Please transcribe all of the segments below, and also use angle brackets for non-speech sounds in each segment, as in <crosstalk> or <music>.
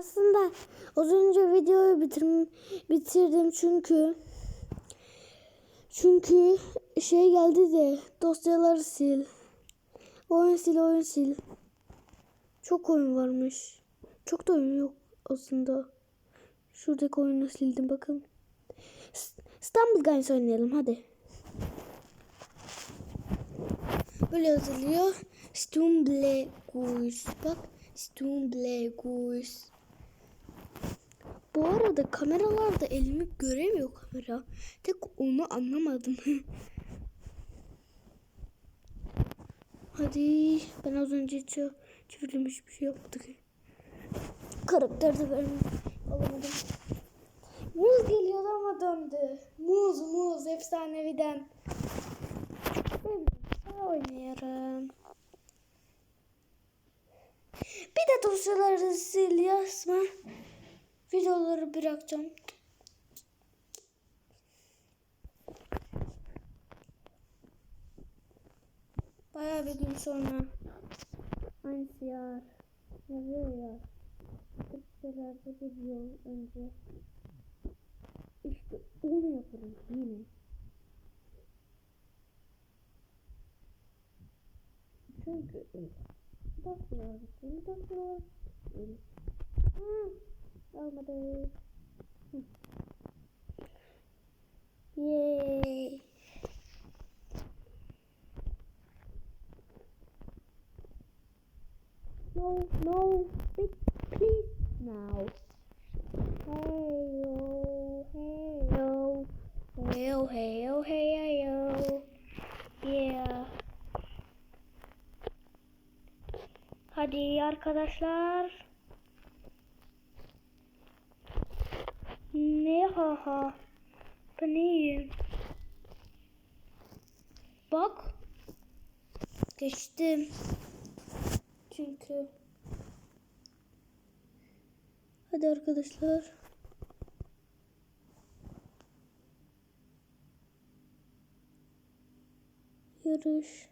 Aslında az önce videoyu bitir bitirdim çünkü çünkü şey geldi de dosyaları sil. Oyun sil, oyun sil. Çok oyun varmış. Çok da oyun yok aslında. Şuradaki oyunu sildim bakın. İstanbul Guys oynayalım hadi. Böyle yazılıyor. Stumble Guys. Bak Stumble Guys. Bu arada kameralarda elimi göremiyor kamera. Tek onu anlamadım. <laughs> Hadi ben az önce hiç çevrilmiş bir şey yapmadık. Karakter de ben alamadım. Muz geliyordu ama döndü. Muz muz efsaneviden. Ben oynayarım. Bir de dosyaları sil yazma. Videoları bırakacağım. Bayağı bir gün sonra. Aynısı ya. Yazıyor ya. Türkçelerde bir yıl önce. İşte onu yaparım yine. Çünkü öyle. Dosyalar, yeni Hı. Yay. No, no, please, please now. Hey yo, hey yo, hey yo, hey yo, hey yo. Yeah. Hadi arkadaşlar. Ne ha ha. Ben iyiyim. Bak. Geçtim. Çünkü. Hadi arkadaşlar. Yarış.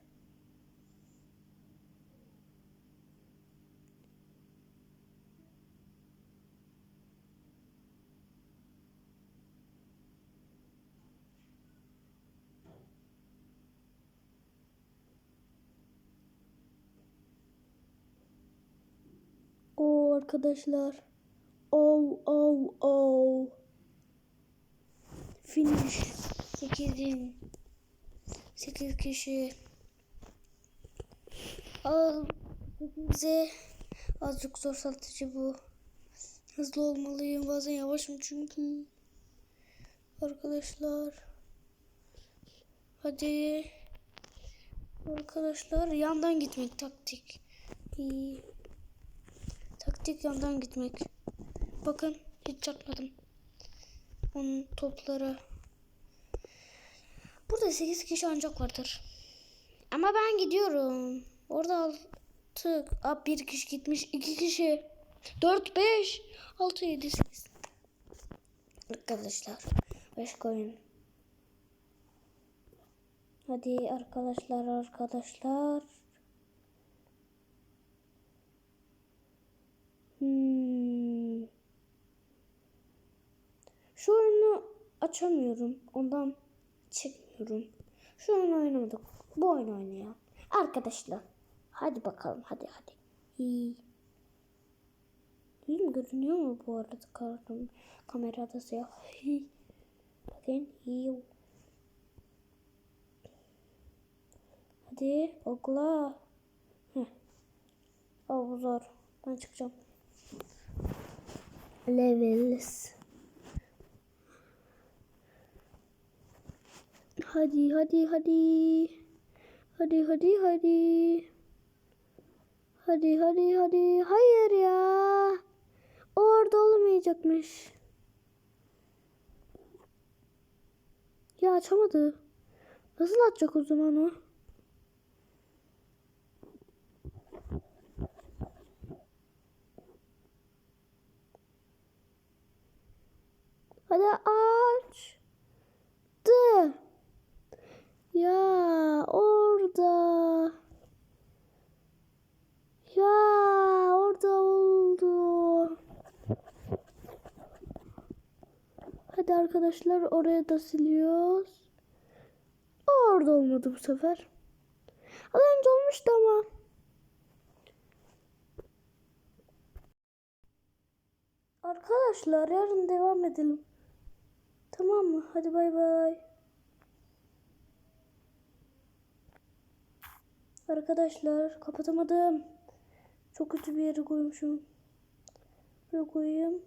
O arkadaşlar. Oh oh oh. Finish. 8'in 8 kişi. Al. Bize azıcık zor satıcı bu. Hızlı olmalıyım. Bazen yavaşım çünkü. Arkadaşlar. Hadi. Arkadaşlar yandan gitmek taktik. İyi. Taktik yandan gitmek. Bakın hiç çarpmadım. Onun toplara. Burada 8 kişi ancak vardır. Ama ben gidiyorum. Orada 6. Aa, bir kişi gitmiş. 2 kişi. 4, 5, 6, 7, 8. Arkadaşlar. 5 koyun. Hadi arkadaşlar arkadaşlar. Hmm. Şu oyunu açamıyorum. Ondan çekmiyorum. Şu oyunu oynamadık. Bu oyunu oynayalım. Arkadaşlar. Hadi bakalım. Hadi hadi. İyi. Mi görünüyor mu bu arada kartım? Kamerada siyah. Bakın iyi. Hadi okla. Heh. Bu zor. Ben çıkacağım. Levels. Hadi hadi hadi. Hadi hadi hadi. Hadi hadi hadi. Hayır ya. Orada olmayacakmış. Ya açamadı. Nasıl açacak o zaman o? Bana açtı. Ya orada. Ya orada oldu. Hadi arkadaşlar oraya da siliyoruz. Orada olmadı bu sefer. Az önce olmuştu ama. Arkadaşlar yarın devam edelim. Tamam mı? Hadi bay bay. Arkadaşlar kapatamadım. Çok kötü bir yere koymuşum. Buraya koyayım.